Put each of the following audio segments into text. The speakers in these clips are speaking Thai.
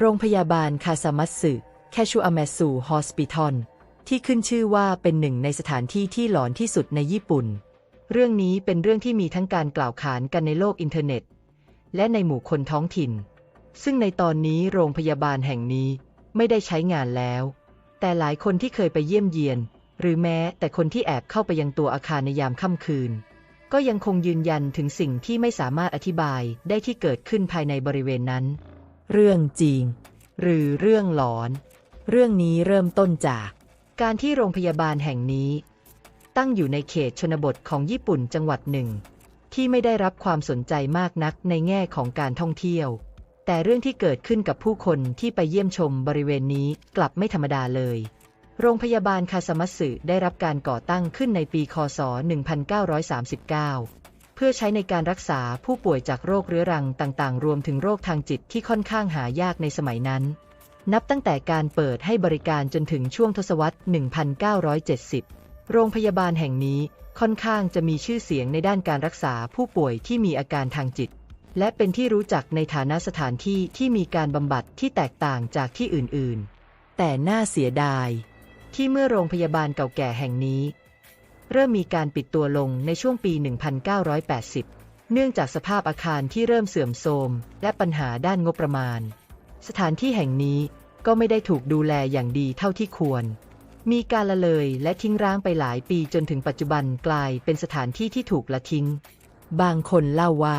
โรงพยาบาลคาซามัตสึแคชูอาเมสูฮอสปิทอลที่ขึ้นชื่อว่าเป็นหนึ่งในสถานที่ที่หลอนที่สุดในญี่ปุ่น เรื่องนี้เป็นเรื่องที่มีทั้งการกล่าวขานกันในโลกอินเทอร์เน็ต และในหมู่คนท้องถิ่น ซึ่งในตอนนี้โรงพยาบาลแห่งนี้ไม่ได้ใช้งานแล้ว แต่หลายคนที่เคยไปเยี่ยมเยียน หรือแม้แต่คนที่แอบเข้าไปยังตัวอาคารในยามค่ำคืน ก็ยังคงยืนยันถึงสิ่งที่ไม่สามารถอธิบายได้ที่เกิดขึ้นภายในบริเวณนั้น เรื่องจริง หรือเรื่องหลอน เรื่องนี้เริ่มต้นจาก การที่โรงพยาบาลแห่งนี้ ตั้งอยู่ในเขตชนบทของญี่ปุ่นจังหวัดหนึ่ง ที่ไม่ได้รับความสนใจมากนักในแง่ของการท่องเที่ยว แต่เรื่องที่เกิดขึ้นกับผู้คนที่ไปเยี่ยมชมบริเวณนี้กลับไม่ธรรมดาเลย โรงพยาบาลคาสมัตสึได้รับการก่อตั้งขึ้นในปีคศ 1939 เพื่อใช้ในการรักษาผู้ป่วยจากโรคเรื้อรังต่างๆ รวมถึงโรคทางจิตที่ค่อนข้างหายากในสมัยนั้น นับตั้งแต่การเปิดให้บริการจนถึงช่วงทศวรรษ 1970 โรงพยาบาลแห่งนี้ค่อนข้างจะมีชื่อเสียงในด้านการรักษาผู้ป่วยที่มีอาการทางจิต และเป็นที่รู้จักในฐานะสถานที่ที่มีการบำบัดที่แตกต่างจากที่อื่นๆ แต่น่าเสียดาย ที่เมื่อโรงพยาบาลเก่าแก่แห่งนี้ เริ่มมีการปิดตัวลงในช่วงปี 1980 เนื่องจากสภาพอาคารที่เริ่มเสื่อมโทรมและปัญหาด้านงบประมาณ สถานที่แห่งนี้ก็ไม่ได้ถูกดูแลอย่างดีเท่าที่ควร มีการละเลยและทิ้งร้างไปหลายปีจนถึงปัจจุบันกลายเป็นสถานที่ที่ถูกละทิ้ง บางคนเล่าว่า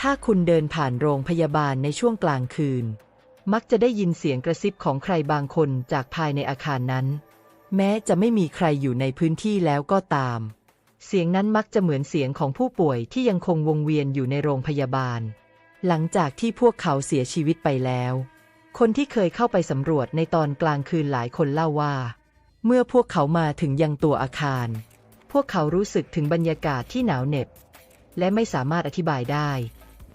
ถ้าคุณเดินผ่านโรงพยาบาลในช่วงกลางคืน มักจะได้ยินเสียงกระซิบของใครบางคนจากภายในอาคารนั้น แม้จะไม่มีใครอยู่ในพื้นที่แล้วก็ตาม เสียงนั้นมักจะเหมือนเสียงของผู้ป่วยที่ยังคงวงเวียนอยู่ในโรงพยาบาล หลังจากที่พวกเขาเสียชีวิตไปแล้ว คนที่เคยเข้าไปสำรวจในตอนกลางคืนหลายคนเล่าว่า เมื่อพวกเขามาถึงยังตัวอาคาร พวกเขารู้สึกถึงบรรยากาศที่หนาวเหน็บ และไม่สามารถอธิบายได้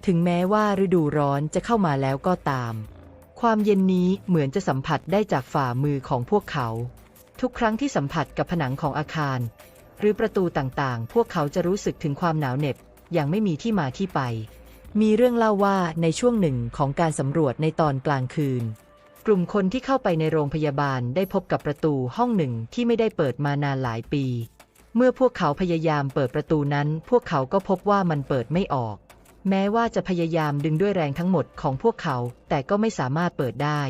ถึงแม้ว่าฤดูร้อนจะเข้ามาแล้วก็ตาม ความเย็นนี้เหมือนจะสัมผัสได้จากฝ่ามือของพวกเขา ทุกครั้งที่สัมผัสกับผนังของอาคาร หรือประตูต่างๆ พวกเขาจะรู้สึกถึงความหนาวเหน็บอย่างไม่มีที่มาที่ไป มีเรื่องเล่าว่าในช่วงหนึ่งของการสำรวจในตอนกลางคืน กลุ่มคนที่เข้าไปในโรงพยาบาลได้พบกับประตูห้องหนึ่งที่ไม่ได้เปิดมานานหลายปี เมื่อพวกเขาพยายามเปิดประตูนั้น พวกเขาก็พบว่ามันเปิดไม่ออก แม้ว่าจะพยายามดึงด้วยแรงทั้งหมดของพวกเขา แต่ก็ไม่สามารถเปิดได้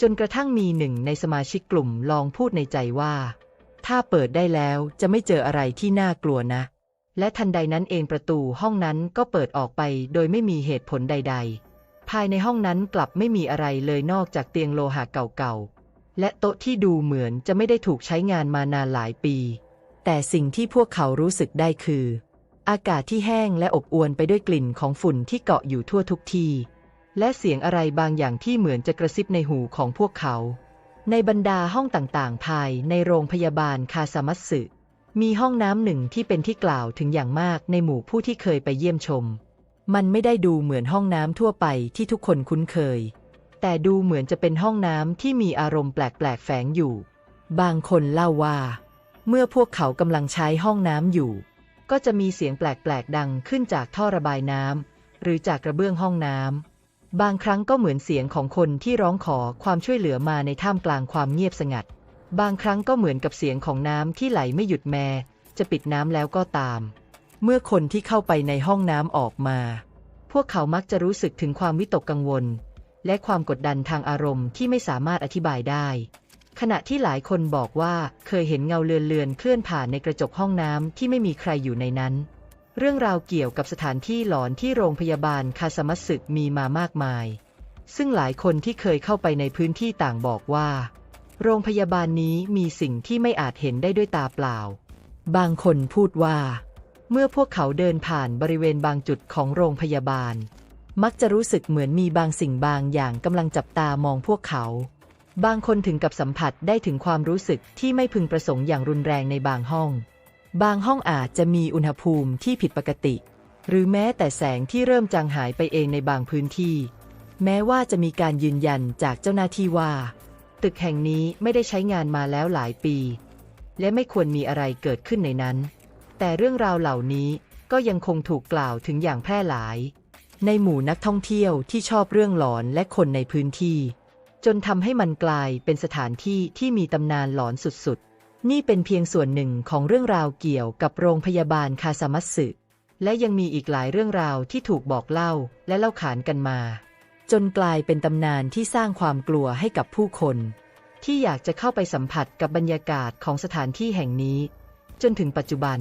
จนกระทั่งมีหนึ่งในสมาชิกกลุ่มลองพูดในใจว่า ถ้าเปิดได้แล้วจะไม่เจออะไรที่น่ากลัวนะ และทันใดนั้นเองประตูห้องนั้นก็เปิดออกไปโดยไม่มีเหตุผลใด ๆ ภายในห้องนั้นกลับไม่มีอะไรเลยนอกจากเตียงโลหะเก่าๆ และโต๊ะที่ดูเหมือนจะไม่ได้ถูกใช้งานมานานหลายปี แต่สิ่งที่พวกเขารู้สึกได้คือ อากาศที่แห้งและอบอวลไปด้วยกลิ่นของฝุ่นที่เกาะอยู่ทั่วทุกที่ และเสียงอะไรบางอย่างที่เหมือนจะกระซิบในหูของพวกเขา ในบรรดาห้องต่างๆ ภายในโรงพยาบาลคาซามัตสึ มีห้องน้ำหนึ่งที่เป็นที่กล่าวถึงอย่างมากในหมู่ผู้ที่เคยไปเยี่ยมชม มันไม่ได้ดูเหมือนห้องน้ำทั่วไปที่ทุกคนคุ้นเคย แต่ดูเหมือนจะเป็นห้องน้ำที่มีอารมณ์แปลกๆแฝงอยู่ บางคนเล่าว่า เมื่อพวกเขากำลังใช้ห้องน้ำอยู่ ก็จะมีเสียงแปลกๆดังขึ้นจากท่อระบายน้ำหรือจากกระเบื้องห้องน้ำ บางครั้งก็เหมือนเสียงของคนที่ร้องขอความช่วยเหลือมาในท่ามกลางความเงียบสงัด บางครั้งก็เหมือนกับเสียงของน้ำที่ไหลไม่หยุดแม้จะปิดน้ำแล้วก็ตาม เมื่อคนที่เข้าไปในห้องน้ำออกมา พวกเขามักจะรู้สึกถึงความวิตกกังวล และความกดดันทางอารมณ์ที่ไม่สามารถอธิบายได้ ขณะที่หลายคนบอกว่าเคยเห็นเงาเลือนๆเคลื่อนผ่านในกระจกห้องน้ำที่ไม่มีใครอยู่ในนั้น เรื่องราวเกี่ยวกับสถานที่หลอนที่โรงพยาบาลคาสมัตสึมีมามากมาย ซึ่งหลายคนที่เคยเข้าไปในพื้นที่ต่างบอกว่า โรงพยาบาลนี้มีสิ่งที่ไม่อาจเห็นได้ด้วยตาเปล่า บางคนพูดว่า เมื่อพวกเขาเดินผ่านบริเวณบางจุดของโรงพยาบาล มักจะรู้สึกเหมือนมีบางสิ่งบางอย่างกำลังจับตามองพวกเขา บางคนถึงกับสัมผัสได้ถึงความรู้สึกที่ไม่พึงประสงค์อย่างรุนแรงในบางห้อง บางห้องอาจจะมีอุณหภูมิที่ผิดปกติ หรือแม้แต่แสงที่เริ่มจางหายไปเองในบางพื้นที่ แม้ว่าจะมีการยืนยันจากเจ้าหน้าที่ว่า ตึกแห่งนี้ไม่ได้ใช้งานมาแล้วหลายปี และไม่ควรมีอะไรเกิดขึ้นในนั้น แต่เรื่องราวเหล่านี้ก็ยังคงถูกกล่าวถึงอย่างแพร่หลาย ในหมู่นักท่องเที่ยวที่ชอบเรื่องหลอนและคนในพื้นที่ จนทำให้มันกลายเป็นสถานที่ที่มีตำนานหลอนสุดๆ นี่เป็นเพียงส่วนหนึ่งของเรื่องราวเกี่ยวกับโรงพยาบาลคาซามัตสึ และยังมีอีกหลายเรื่องราวที่ถูกบอกเล่าและเล่าขานกันมา จนกลายเป็นตำนานที่สร้างความกลัวให้กับผู้คน ที่อยากจะเข้าไปสัมผัสกับบรรยากาศของสถานที่แห่งนี้ จนถึงปัจจุบัน